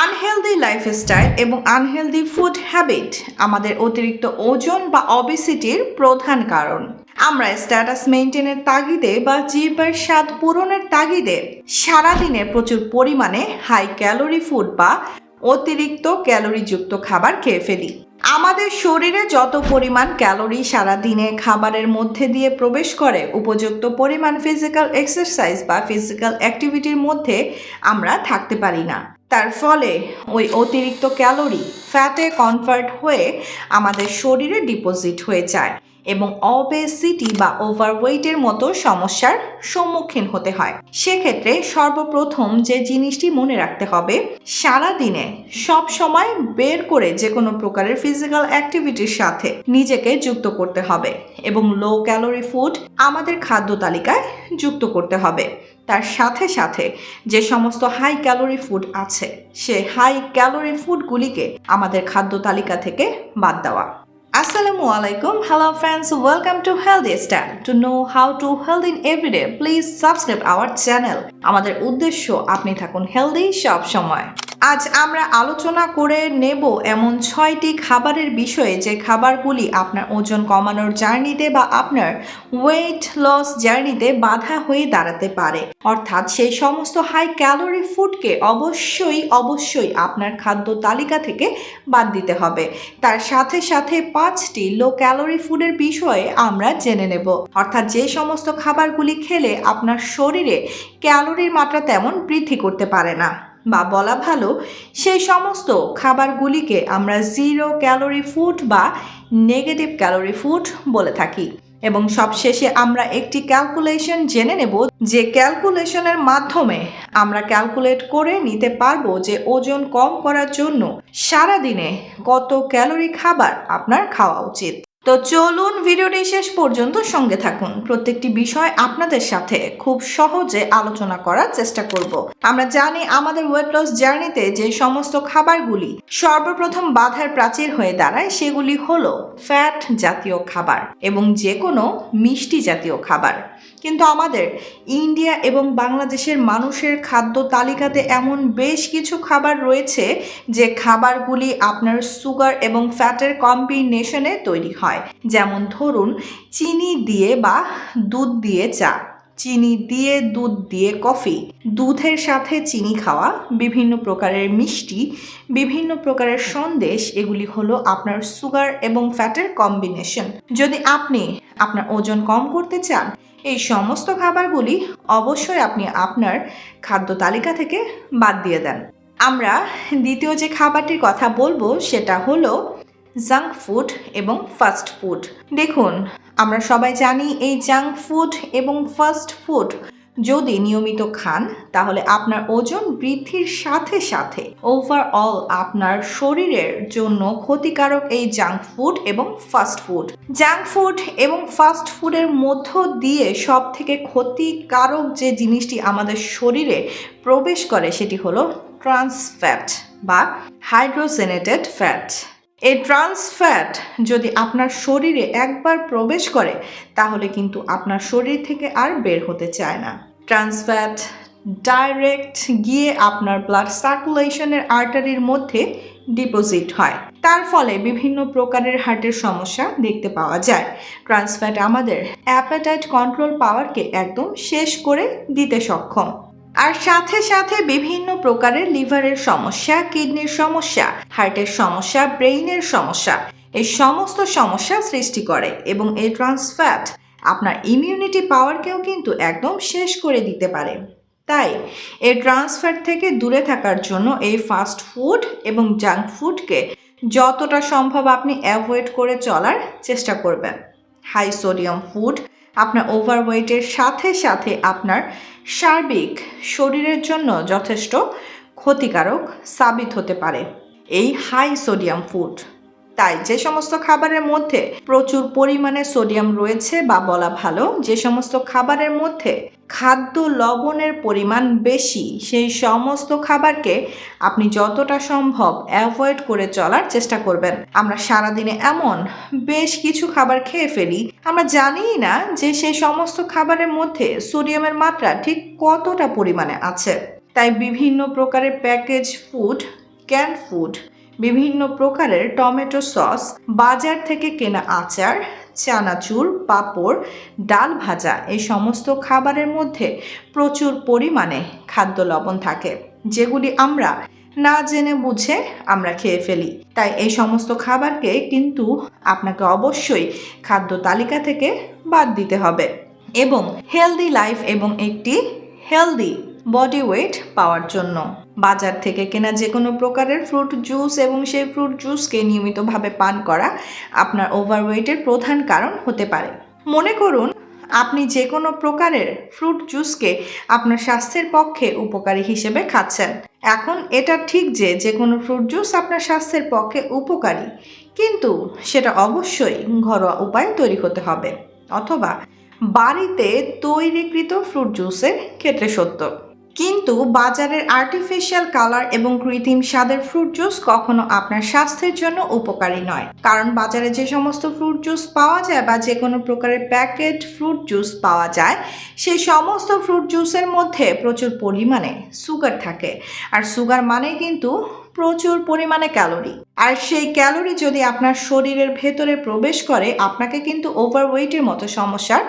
Unhealthy lifestyle এবং unhealthy food habit আমাদের অতিরিক্ত ওজন বা অবেসিটির প্রধান কারণ। আমরা স্ট্যাটাস মেনটেনের তাগিদে বা জিহ্বার স্বাদ পূরণের তাগিদে সারাদিনে প্রচুর পরিমাণে হাই ক্যালোরি ফুড বা অতিরিক্ত ক্যালোরিযুক্ত খাবার খেয়ে ফেলি। আমাদের শরীরে যত পরিমাণ ক্যালোরি সারাদিনে খাবারের মধ্যে দিয়ে প্রবেশ করে, উপযুক্ত পরিমাণ ফিজিক্যাল এক্সারসাইজ বা ফিজিক্যাল অ্যাক্টিভিটির মধ্যে আমরা থাকতে পারি না। তার ফলে ওই অতিরিক্ত ক্যালোরি, ফ্যাটে কনভার্ট হয়ে আমাদের শরীরে ডিপোজিট হয়ে যায় এবং অবেসিটি বা ওভারওয়েটের মতো সমস্যার সম্মুখীন হতে হয়। সেক্ষেত্রে সর্বপ্রথম যে জিনিসটি মনে রাখতে হবে সারা দিনে সব সময় বের করে যে কোনো প্রকারের ফিজিক্যাল অ্যাক্টিভিটির সাথে নিজেকে যুক্ত করতে হবে এবং লো ক্যালোরি ফুড আমাদের খাদ্য তালিকায় যুক্ত করতে হবে। তার সাথে সাথে যে সমস্ত হাই ক্যালোরি ফুড আছে, সে হাই ক্যালোরি ফুডগুলিকে আমাদের খাদ্য তালিকা থেকে বাদ দেওয়া। আসসালামু আলাইকুম hello friends welcome to healthy stand to know how to health in everyday please subscribe our channel আমাদের উদ্দেশ্য, আপনি থাকুন হেলদি সব সময়। আজ আমরা আলোচনা করে নেব এমন ছয়টি খাবারের বিষয়ে যে খাবারগুলি আপনার ওজন কমানোর জার্নিতে বা আপনার ওয়েট লস জার্নিতে বাধা হয়ে দাঁড়াতে পারে। অর্থাৎ সেই সমস্ত হাই ক্যালোরি ফুডকে অবশ্যই অবশ্যই আপনার খাদ্য তালিকা থেকে বাদ দিতে হবে। তার সাথে সাথে পাঁচটি লো ক্যালোরি ফুডের বিষয়ে আমরা জেনে নেব। অর্থাৎ যে সমস্ত খাবারগুলি খেলে আপনার শরীরে ক্যালোরির মাত্রা তেমন বৃদ্ধি করতে পারে না। বা বলা ভালো, সেই সমস্ত খাবারগুলিকে আমরা জিরো ক্যালোরি ফুড বা নেগেটিভ ক্যালোরি ফুড বলে থাকি। এবং সবশেষে আমরা একটি ক্যালকুলেশন জেনে নেব যে ক্যালকুলেশনের মাধ্যমে আমরা ক্যালকুলেট করে নিতে পারব যে ওজন কম করার জন্য সারাদিনে কত ক্যালোরি খাবার আপনার খাওয়া উচিত। তো চলুন ভিডিওটি শেষ পর্যন্ত সঙ্গে থাকুন। প্রত্যেকটি বিষয় আপনাদের সাথে খুব সহজে আলোচনা করার চেষ্টা করব। আমরা জানি আমাদের ওয়েট লস জার্নিতে যে সমস্ত খাবারগুলি সর্বপ্রথম বাধার প্রাচীর হয়ে দাঁড়ায়, সেগুলি হলো ফ্যাট জাতীয় খাবার এবং যে কোনো মিষ্টি জাতীয় খাবার। কিন্তু আমাদের ইন্ডিয়া এবং বাংলাদেশের মানুষের খাদ্য তালিকাতে এমন বেশ কিছু খাবার রয়েছে যে খাবারগুলি আপনার সুগার এবং ফ্যাটের কম্বিনেশনে তৈরি হয়। যেমন ধরুন, চিনি দিয়ে বা দুধ দিয়ে চা। চিনি দিয়ে, দুধ দিয়ে, কফি। দুধের সাথে চিনি খাওয়া বিভিন্ন প্রকারের মিষ্টি, বিভিন্ন প্রকারের সন্দেশ, এগুলি হলো আপনার সুগার এবং ফ্যাটের কম্বিনেশন। যদি আপনি আপনার ওজন কম করতে চান, এই সমস্ত খাবারগুলি অবশ্যই আপনি আপনার খাদ্য তালিকা থেকে বাদ দিয়ে দেন। আমরা দ্বিতীয় যে খাবারটির কথা বলব, সেটা হলো জাঙ্ক ফুড এবং ফাস্ট ফুড। দেখুন আমরা সবাই জানি এই জাঙ্ক ফুড এবং ফাস্ট ফুড যদি নিয়মিত খান, তাহলে আপনার ওজন বৃদ্ধির সাথে সাথে ওভারঅল আপনার শরীরের জন্য ক্ষতিকারক এই জাঙ্ক ফুড এবং ফাস্ট ফুড জাঙ্ক ফুড এবং ফাস্ট ফুডের মধ্য দিয়ে সব থেকে ক্ষতিকারক যে জিনিসটি আমাদের শরীরে প্রবেশ করে সেটি হলো ট্রান্স ফ্যাট বা হাইড্রোজেনেটেড ফ্যাট এই ট্রান্স ফ্যাট যদি আপনার শরীরে একবার প্রবেশ করে, তাহলে কিন্তু আপনার শরীর থেকে আর বের হতে চায় না। ট্রান্স ফ্যাট ডাইরেক্ট গিয়ে আপনার ব্লাড সার্কুলেশনের আর্টারির মধ্যে ডিপোজিট হয়। তার ফলে বিভিন্ন প্রকারের হার্টের সমস্যা দেখতে পাওয়া যায়। ট্রান্সফ্যাট আমাদের অ্যাপেটাইট কন্ট্রোল পাওয়ারকে একদম শেষ করে দিতে সক্ষম। আর সাথে সাথে বিভিন্ন প্রকারের লিভারের সমস্যা, কিডনির সমস্যা, হার্টের সমস্যা, ব্রেইনের সমস্যা, এই সমস্ত সমস্যা সৃষ্টি করে এবং এই ট্রান্সফ্যাট আপনার ইমিউনিটি পাওয়ারকেও কিন্তু একদম শেষ করে দিতে পারে। তাই এই ট্রান্সফ্যাট থেকে দূরে থাকার জন্য এই ফাস্ট ফুড এবং জাঙ্ক ফুডকে যতটা সম্ভব আপনি অ্যাভয়েড করে চলার চেষ্টা করবেন। হাই সোডিয়াম ফুড আপনার ওভারওয়েটের সাথে সাথে আপনার সার্বিক শরীরের জন্য যথেষ্ট ক্ষতিকারক সাবিত হতে পারে। এই হাই সোডিয়াম ফুড তাই যে সমস্ত খাবারের মধ্যে প্রচুর পরিমাণে সোডিয়াম রয়েছে বা বলা ভালো, যে সমস্ত খাবারের মধ্যে খাদ্য লবণের পরিমাণ বেশি, সেই সমস্ত খাবারকে আপনি যতটা সম্ভব অ্যাভয়েড করে চলার চেষ্টা করবেন। আমরা সারাদিনে এমন বেশ কিছু খাবার খেয়ে ফেলি, আমরা জানিই না যে সেই সমস্ত খাবারের মধ্যে সোডিয়ামের মাত্রা ঠিক কতটা পরিমাণে আছে। তাই বিভিন্ন প্রকারের প্যাকেজ ফুড, ক্যান ফুড বিভিন্ন প্রকারের টমেটো সস, বাজার থেকে কেনা আচার, চানাচুর, পাঁপড়, ডাল ভাজা, এই সমস্ত খাবারের মধ্যে প্রচুর পরিমাণে খাদ্য লবণ থাকে, যেগুলি আমরা না জেনে বুঝে আমরা খেয়ে ফেলি। তাই এই সমস্ত খাবারকে কিন্তু আপনাকে অবশ্যই খাদ্য তালিকা থেকে বাদ দিতে হবে। এবং হেলদি লাইফ এবং একটি হেলদি বডি ওয়েট পাওয়ার জন্য। বাজার থেকে কেনা যে কোনো প্রকারের ফ্রুট জুস এবং সেই ফ্রুট জুসকে নিয়মিতভাবে পান করা আপনার ওভারওয়েটের প্রধান কারণ হতে পারে। মনে করুন, আপনি যে কোনো প্রকারের ফ্রুট জুসকে আপনার স্বাস্থ্যের পক্ষে উপকারী হিসেবে খাচ্ছেন। এখন এটা ঠিক যে যে কোনো ফ্রুট জুস আপনার স্বাস্থ্যের পক্ষে উপকারী, কিন্তু সেটা অবশ্যই ঘরোয়া উপায়ে তৈরি হতে হবে, অথবা বাড়িতে তৈরিকৃত ফ্রুট জুসের ক্ষেত্রে সত্য। কিন্তু বাজারের আর্টিফিশিয়াল কালার এবং কৃত্রিম স্বাদের ফ্রুট জুস কখনো আপনার স্বাস্থ্যের জন্য উপকারী নয়। কারণ বাজারে যে সমস্ত ফ্রুট জুস পাওয়া যায় বা যে কোনো প্রকারের প্যাকেট ফ্রুট জুস পাওয়া যায়, সেই সমস্ত ফ্রুট জুসের মধ্যে প্রচুর পরিমাণে সুগার থাকে। আর সুগার মানে কিন্তু প্রচুর পরিমাণে ক্যালোরি। আর সেই ক্যালোরি যদি আপনার শরীরের ভেতরে প্রবেশ করে, আপনাকে কিন্তু ওভারওয়েটের মতো সমস্যার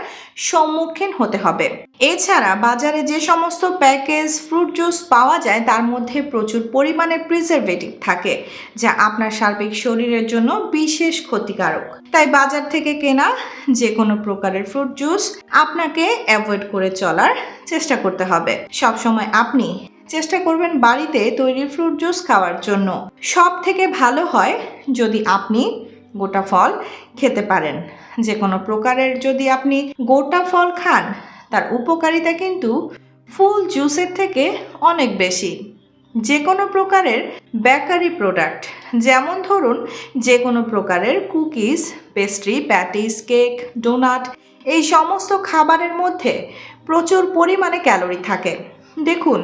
সম্মুখীন হতে হবে। এছাড়া বাজারে যে সমস্ত প্যাকেজ, ফ্রুট জুস পাওয়া যায়, তার মধ্যে প্রচুর পরিমাণে প্রিজারভেটিভ থাকে, যা আপনার সার্বিক শরীরের জন্য বিশেষ ক্ষতিকারক। তাই বাজার থেকে কেনা যে কোনো প্রকারের ফ্রুট জুস আপনাকে অ্যাভয়েড করে চলার চেষ্টা করতে হবে। সবসময় আপনি চেষ্টা করবেন বাড়িতে তৈরি ফ্রুট জুস খাওয়ার জন্য। সব থেকে ভালো হয় যদি আপনি গোটা ফল খেতে পারেন। যে কোনো প্রকারের যদি আপনি গোটা ফল খান, তার উপকারিতা কিন্তু ফুল জুসের থেকে অনেক বেশি। যে কোনো প্রকারের বেকারি প্রোডাক্ট, যেমন ধরুন যে কোনো প্রকারের cookies, pastry, patties, cake, donut, এই সমস্ত খাবারের মধ্যে প্রচুর পরিমাণে ক্যালোরি থাকে। দেখুন,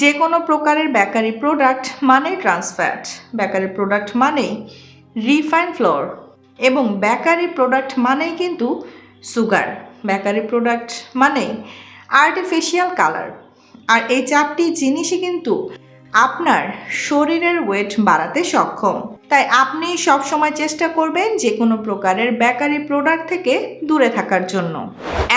যে কোনো প্রকারের বেকারি প্রোডাক্ট মানেই ট্রান্সফ্যাট বেকারি প্রোডাক্ট মানেই রিফাইন ফ্লোর এবং বেকারি প্রোডাক্ট মানেই কিন্তু সুগার বেকারি প্রোডাক্ট মানেই আর্টিফিশিয়াল কালার আর এই চারটি জিনিসই কিন্তু আপনার শরীরের ওয়েট বাড়াতে সক্ষম। তাই আপনি সবসময় চেষ্টা করবেন যে কোনো প্রকারের বেকারি প্রোডাক্ট থেকে দূরে থাকার জন্য।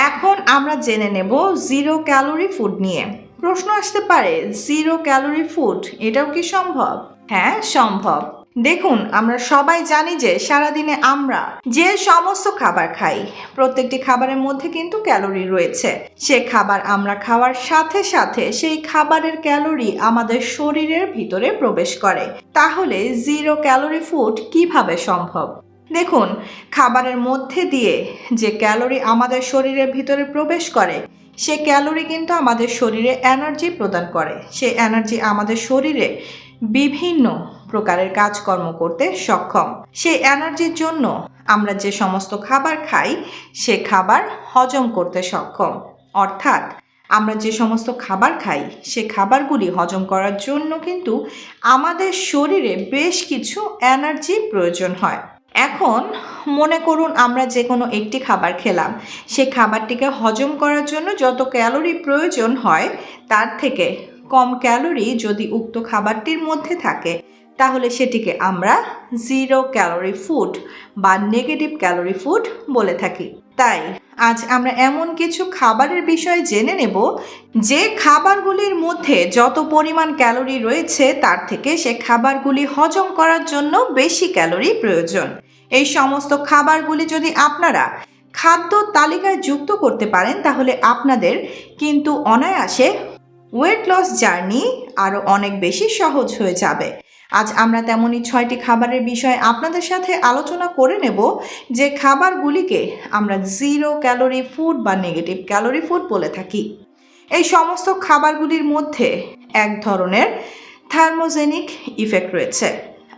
এখন আমরা জেনে নেব জিরো ক্যালোরি ফুড নিয়ে। প্রশ্ন আসতে পারে জিরো ক্যালোরি ফুড এটাও কি সম্ভব? হ্যাঁ সম্ভব। দেখুন, আমরা সবাই জানি যে সারাদিনে আমরা যে সমস্ত খাবার খাই, প্রত্যেকটি খাবারের মধ্যে কিন্তু ক্যালোরি রয়েছে। সে খাবার আমরা খাওয়ার সাথে সাথে সেই খাবারের ক্যালোরি আমাদের শরীরের ভিতরে প্রবেশ করে। তাহলে জিরো ক্যালোরি ফুড কীভাবে সম্ভব? দেখুন, খাবারের মধ্যে দিয়ে যে ক্যালোরি আমাদের শরীরের ভিতরে প্রবেশ করে সে ক্যালোরি কিন্তু আমাদের শরীরে এনার্জি প্রদান করে। সে এনার্জি আমাদের শরীরে বিভিন্ন প্রকারের কাজকর্ম করতে সক্ষম। সেই এনার্জির জন্য আমরা যে সমস্ত খাবার খাই, সে খাবার হজম করতে সক্ষম। অর্থাৎ আমরা যে সমস্ত খাবার খাই, সে খাবারগুলি হজম করার জন্য কিন্তু আমাদের শরীরে বেশ কিছু এনার্জি প্রয়োজন হয়। এখন মনে করুন আমরা যে কোনো একটি খাবার খেলাম। সে খাবারটিকে হজম করার জন্য যত ক্যালোরি প্রয়োজন হয়, তার থেকে কম ক্যালোরি যদি উক্ত খাবারটির মধ্যে থাকে, তাহলে সেটিকে আমরা জিরো ক্যালোরি ফুড বা নেগেটিভ ক্যালোরি ফুড বলে থাকি। তাই আজ আমরা এমন কিছু খাবারের বিষয়ে জেনে নেব, যে খাবারগুলির মধ্যে যত পরিমাণ ক্যালোরি রয়েছে তার থেকে সে খাবারগুলি হজম করার জন্য বেশি ক্যালোরি প্রয়োজন। এই সমস্ত খাবারগুলি যদি আপনারা খাদ্য তালিকায় যুক্ত করতে পারেন, তাহলে আপনাদের কিন্তু অনায়াসে ওয়েট লস জার্নি আরও অনেক বেশি সহজ হয়ে যাবে। আজ আমরা তেমনই ছয়টি খাবারের বিষয়ে আপনাদের সাথে আলোচনা করে নেব যে খাবারগুলিকে আমরা জিরো ক্যালোরি ফুড বা নেগেটিভ ক্যালোরি ফুড বলে থাকি। এই সমস্ত খাবারগুলির মধ্যে এক ধরনের থার্মোজেনিক ইফেক্ট রয়েছে।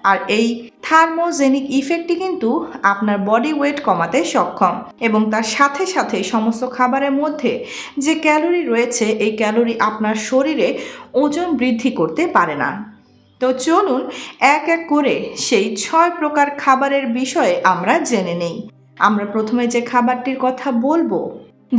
আর এই থার্মোজেনিক ইফেক্টটি কিন্তু আপনার বডি ওয়েট কমাতে সক্ষম এবং তার সাথে সাথে সমস্ত খাবারের মধ্যে যে ক্যালোরি রয়েছে, এই ক্যালোরি আপনার শরীরে ওজন বৃদ্ধি করতে পারে না। তো চলুন এক এক করে সেই ছয় প্রকার খাবারের বিষয়ে আমরা জেনে নেই। আমরা প্রথমে যে খাবারটির কথা বলব,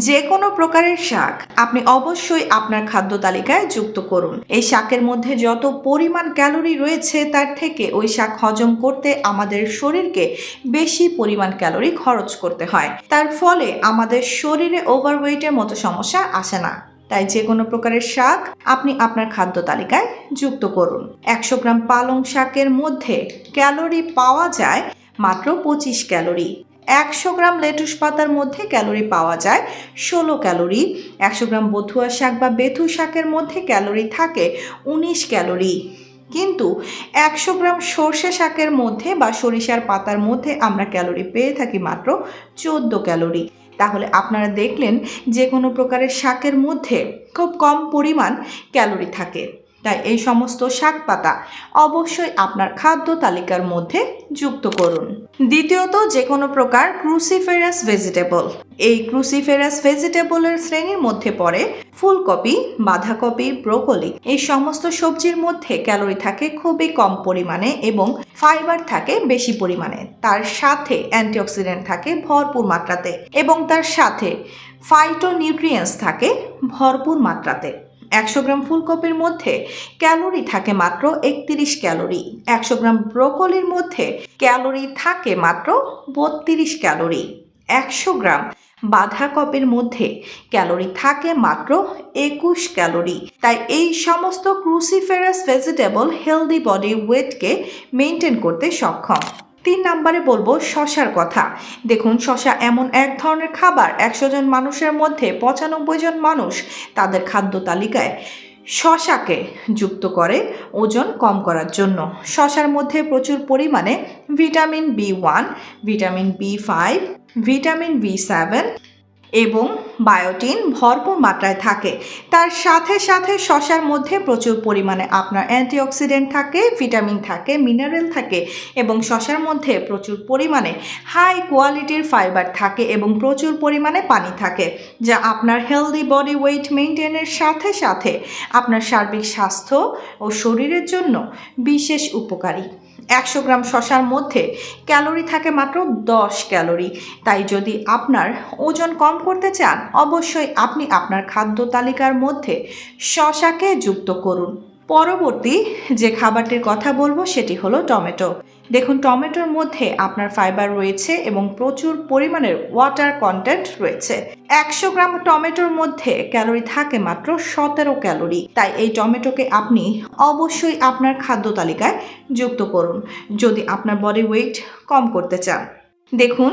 যে কোনো প্রকারের শাক আপনি অবশ্যই আপনার খাদ্য তালিকায় যুক্ত করুন। এই শাকের মধ্যে যত পরিমাণ ক্যালোরি রয়েছে, তার থেকে ওই শাক হজম করতে আমাদের শরীরকে বেশি পরিমাণ ক্যালোরি খরচ করতে হয়। তার ফলে আমাদের শরীরে ওভারওয়েটের মতো সমস্যা আসে না। তাই যে কোনো প্রকারের শাক আপনি আপনার খাদ্য তালিকায় যুক্ত করুন। একশো গ্রাম পালং শাকের মধ্যে ক্যালোরি পাওয়া যায় মাত্র পঁচিশ ক্যালোরি। একশো গ্রাম লেটুস পাতার মধ্যে ক্যালোরি পাওয়া যায় ষোলো ক্যালোরি। একশো গ্রাম বথুয়া শাক বা বেথু শাকের মধ্যে ক্যালোরি থাকে উনিশ ক্যালোরি। কিন্তু একশো গ্রাম সর্ষে শাকের মধ্যে বা সরিষার পাতার মধ্যে আমরা ক্যালোরি পেয়ে থাকি মাত্র চোদ্দ ক্যালোরি। তাহলে আপনারা দেখলেন যে কোনো প্রকারের শাকের মধ্যে খুব কম পরিমাণ ক্যালোরি থাকে। তাই এই সমস্ত শাক পাতা অবশ্যই আপনার খাদ্য তালিকার মধ্যে যুক্ত করুন। দ্বিতীয়ত যে কোনো প্রকার ক্রুসিফেরাস ভেজিটেবল এই ক্রুসিফেরাস ভেজিটেবলের শ্রেণির মধ্যে পড়ে ফুলকপি, বাঁধাকপি, ব্রোকলি এই সমস্ত সবজির মধ্যে ক্যালোরি থাকে খুবই কম পরিমাণে এবং ফাইবার থাকে বেশি পরিমাণে। তার সাথে অ্যান্টিঅক্সিডেন্ট থাকে ভরপুর মাত্রাতে এবং তার সাথে ফাইটোনিউট্রিয়েন্টস থাকে ভরপুর মাত্রাতে। একশো গ্রাম ফুলকপির মধ্যে ক্যালোরি থাকে মাত্র একত্রিশ ক্যালোরি। একশো গ্রাম ব্রোকলির মধ্যে ক্যালোরি থাকে মাত্র বত্রিশ ক্যালোরি। একশো গ্রাম বাঁধাকপির মধ্যে ক্যালোরি থাকে মাত্র একুশ ক্যালোরি। তাই এই সমস্ত ক্রুসিফেরাস ভেজিটেবল হেলদি বডি ওয়েটকে মেনটেন করতে সক্ষম। তিন নম্বরে বলব শশার কথা। দেখুন, শশা এমন এক ধরনের খাবার, একশো জন মানুষের মধ্যে পঁচানব্বই জন মানুষ তাদের খাদ্য তালিকায় শশাকে যুক্ত করে ওজন কম করার জন্য। শশার মধ্যে প্রচুর পরিমাণে vitamin B one, vitamin B five, vitamin B seven এবং বায়োটিন ভরপুর মাত্রায় থাকে। তার সাথে সাথে শশার মধ্যে প্রচুর পরিমাণে আপনার অ্যান্টিঅক্সিডেন্ট থাকে, ভিটামিন থাকে, মিনারেল থাকে এবং শশার মধ্যে প্রচুর পরিমাণে হাই কোয়ালিটির ফাইবার থাকে এবং প্রচুর পরিমাণে পানি থাকে, যা আপনার হেলদি বডি ওয়েট মেনটেনের সাথে সাথে আপনার সার্বিক স্বাস্থ্য ও শরীরের জন্য বিশেষ উপকারী। একশো গ্রাম শশার মধ্যে ক্যালোরি থাকে মাত্র দশ ক্যালোরি। তাই যদি আপনার ওজন কম করতে চান, অবশ্যই আপনি আপনার খাদ্য তালিকার মধ্যে শশাকে যুক্ত করুন। পরবর্তী যে খাবারটির কথা বলব, সেটি হলো টমেটো। দেখুন, টমেটোর মধ্যে আপনার ফাইবার রয়েছে এবং প্রচুর পরিমাণের ওয়াটার কন্টেন্ট রয়েছে। একশো গ্রাম টমেটোর মধ্যে ক্যালোরি থাকে মাত্র সতেরো ক্যালোরি তাই এই টমেটোকে আপনি অবশ্যই আপনার খাদ্য তালিকায় যুক্ত করুন, যদি আপনার বডি ওয়েট কম করতে চান। দেখুন,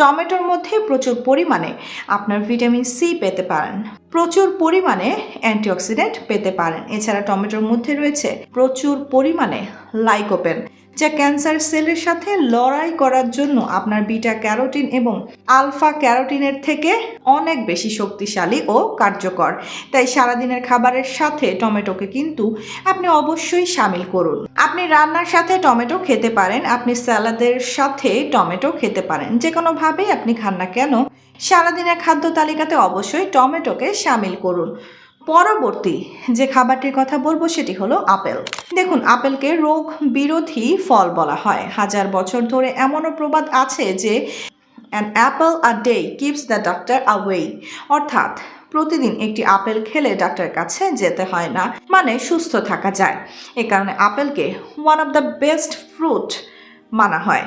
টমেটোর মধ্যে প্রচুর পরিমাণে আপনার ভিটামিন সি পেতে পারেন। প্রচুর পরিমাণে অ্যান্টিঅক্সিডেন্ট পেতে পারেন। এছাড়া টমেটোর মধ্যে রয়েছে প্রচুর পরিমাণে লাইকোপেন যা ক্যান্সার সেলের সাথে লড়াই করার জন্য আপনার বিটা ক্যারোটিন এবং আলফা ক্যারোটিনের থেকে অনেক বেশি শক্তিশালী ও কার্যকর। তাই সারাদিনের খাবারের সাথে টমেটোকে কিন্তু আপনি অবশ্যই সামিল করুন। আপনি রান্নার সাথে টমেটো খেতে পারেন, আপনি স্যালাদের সাথে টমেটো খেতে পারেন। যে কোনোভাবেই আপনি খান না কেন, সারাদিনের খাদ্য তালিকাতে অবশ্যই টমেটোকে সামিল করুন। পরবর্তী যে খাবারটির কথা বলব সেটি হলো আপেল। দেখুন, আপেলকে রোগ বিরোধী ফল বলা হয়। হাজার বছর ধরে এমনও প্রবাদ আছে যে an apple a day keeps the doctor away অর্থাৎ প্রতিদিন একটি আপেল খেলে ডাক্তারের কাছে যেতে হয় না। মানে সুস্থ থাকা যায়। এ কারণে আপেলকে one of the best fruit মানা হয়।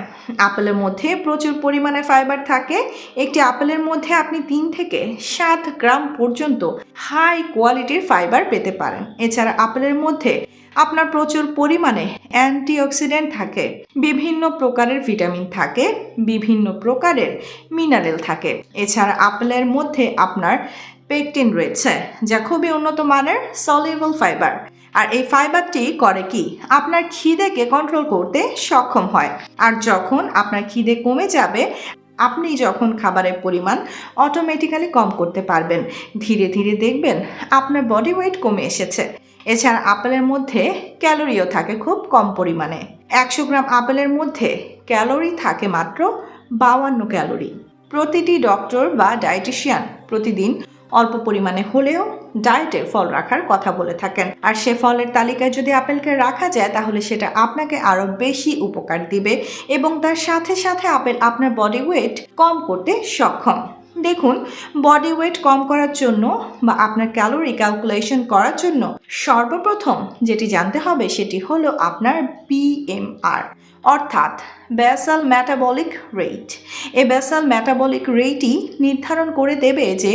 আপেলের মধ্যে প্রচুর পরিমাণে ফাইবার থাকে। একটি আপেলের মধ্যে আপনি তিন থেকে সাত গ্রাম পর্যন্ত হাই কোয়ালিটির ফাইবার পেতে পারেন। এছাড়া আপেলের মধ্যে আপনার প্রচুর পরিমাণে অ্যান্টিঅক্সিডেন্ট থাকে। বিভিন্ন প্রকারের ভিটামিন থাকে। বিভিন্ন প্রকারের মিনারেল থাকে। এছাড়া আপেলের মধ্যে আপনার পেকটিন রয়েছে, যা খুবই উন্নত মানের সলিউবল ফাইবার আর এই ফাইবারটি করে কি? আপনার খিদেকে কন্ট্রোল করতে সক্ষম হয়। আর যখন আপনার খিদে কমে যাবে, আপনি যখন খাবারের পরিমাণ অটোমেটিক্যালি কম করতে পারবেন, ধীরে ধীরে দেখবেন আপনার বডি ওয়েট কমে এসেছে। এছাড়া আপেলের মধ্যে ক্যালোরিও থাকে খুব কম পরিমাণে। একশো গ্রাম আপেলের মধ্যে ক্যালোরি থাকে মাত্র বাউান্ন ক্যালোরি প্রতিটি ডক্টর বা ডায়েটিশিয়ান প্রতিদিন অল্প পরিমাণে হলেও ডায়েটে ফল রাখার কথা বলে থাকেন। আর সে ফলের তালিকায় যদি আপেলকে রাখা যায়, তাহলে সেটা আপনাকে আরও বেশি উপকার দিবে এবং তার সাথে সাথে আপেল আপনার বডি ওয়েট কম করতে সক্ষম। দেখুন বডি ওয়েট কম করার জন্য বা আপনার ক্যালোরি ক্যালকুলেশন করার জন্য সর্বপ্রথম যেটি জানতে হবে সেটি হলো আপনার বিএমআর অর্থাৎ ব্যাসাল ম্যাটাবলিক রেট এই ব্যাসাল ম্যাটাবলিক রেটই নির্ধারণ করে দেবে যে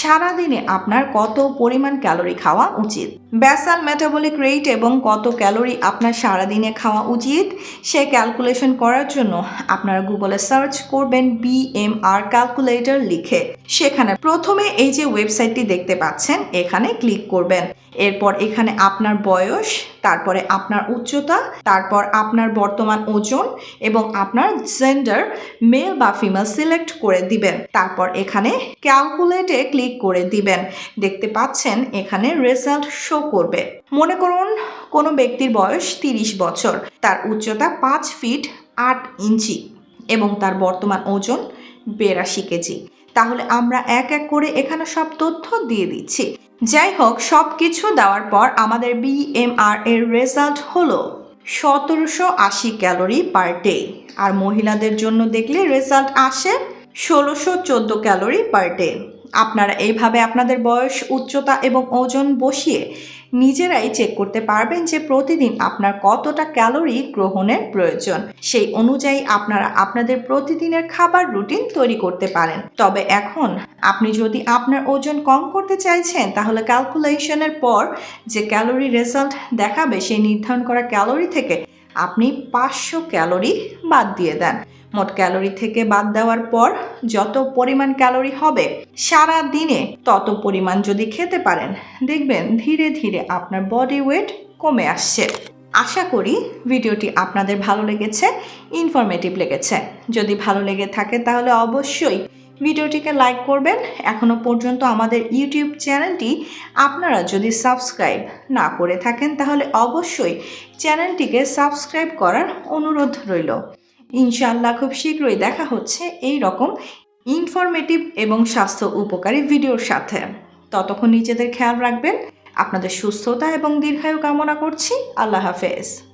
সারাদিনে আপনার কত পরিমাণ ক্যালোরি খাওয়া উচিত। ব্যাসাল ম্যাটাবলিক রেট এবং কত ক্যালোরি আপনার সারাদিনে খাওয়া উচিত, সে ক্যালকুলেশন করার জন্য আপনারা গুগলে সার্চ করবেন বিএমআর ক্যালকুলেটর লিখে। সেখানে প্রথমে এই যে ওয়েবসাইটটি দেখতে পাচ্ছেন, এখানে ক্লিক করবেন। এরপর এখানে আপনার বয়স, তারপরে আপনার উচ্চতা, তারপর আপনার বর্তমান ওজন এবং আপনার জেন্ডার মেল বা ফিমেল সিলেক্ট করে দিবেন। তারপর এখানে ক্যালকুলেটে ক্লিক করে দিবেন। দেখতে পাচ্ছেন এখানে রেজাল্ট শো করবে। মনে করুন কোনো ব্যক্তির বয়স তিরিশ বছর, তার উচ্চতা পাঁচ ফিট আট ইঞ্চি এবং তার বর্তমান ওজন বিরাশি কেজি। তাহলে আমরা এক এক করে এখানে সব তথ্য দিয়ে দিচ্ছি। যাই হোক সব কিছু দেওয়ার পর আমাদের বিএমআর এর রেজাল্ট হলো সতেরোশো আশি ক্যালোরি পার ডে। আর মহিলাদের জন্য দেখলে রেজাল্ট আসে ষোলোশো চোদ্দ ক্যালোরি পার ডে। আপনারা এইভাবে আপনাদের বয়স, উচ্চতা এবং ওজন বসিয়ে নিজেরাই চেক করতে পারবেন যে প্রতিদিন আপনার কতটা ক্যালোরি গ্রহণের প্রয়োজন। সেই অনুযায়ী আপনারা আপনাদের প্রতিদিনের খাবার রুটিন তৈরি করতে পারেন। তবে এখন আপনি যদি আপনার ওজন কম করতে চাইছেন, তাহলে ক্যালকুলেশনের পর যে ক্যালোরি রেজাল্ট দেখাবে, সেই নির্ধারণ করা ক্যালোরি থেকে আপনি পাঁচশো ক্যালোরি বাদ দিয়ে দেন। মোট ক্যালোরি থেকে বাদ দেওয়ার পর যত পরিমাণ ক্যালোরি হবে সারা দিনে তত পরিমাণ যদি খেতে পারেন, দেখবেন ধীরে ধীরে আপনার বডি ওয়েট কমে আসছে। আশা করি ভিডিওটি আপনাদের ভালো লেগেছে ইনফরমেটিভ লেগেছে। যদি ভালো লেগে থাকে তাহলে অবশ্যই ভিডিওটিকে লাইক করবেন। এখনও পর্যন্ত আমাদের ইউটিউব চ্যানেলটি আপনারা যদি সাবস্ক্রাইব না করে থাকেন, তাহলে অবশ্যই চ্যানেলটিকে সাবস্ক্রাইব করার অনুরোধ রইল। ইনশাআল্লাহ খুব শীঘ্রই দেখা হচ্ছে এই রকম ইনফরমেটিভ এবং স্বাস্থ্য উপকারী ভিডিওর সাথে। ততক্ষণ নিজেদের খেয়াল রাখবেন। আপনাদের সুস্থতা এবং দীর্ঘায়ু কামনা করছি। আল্লাহ হাফেজ।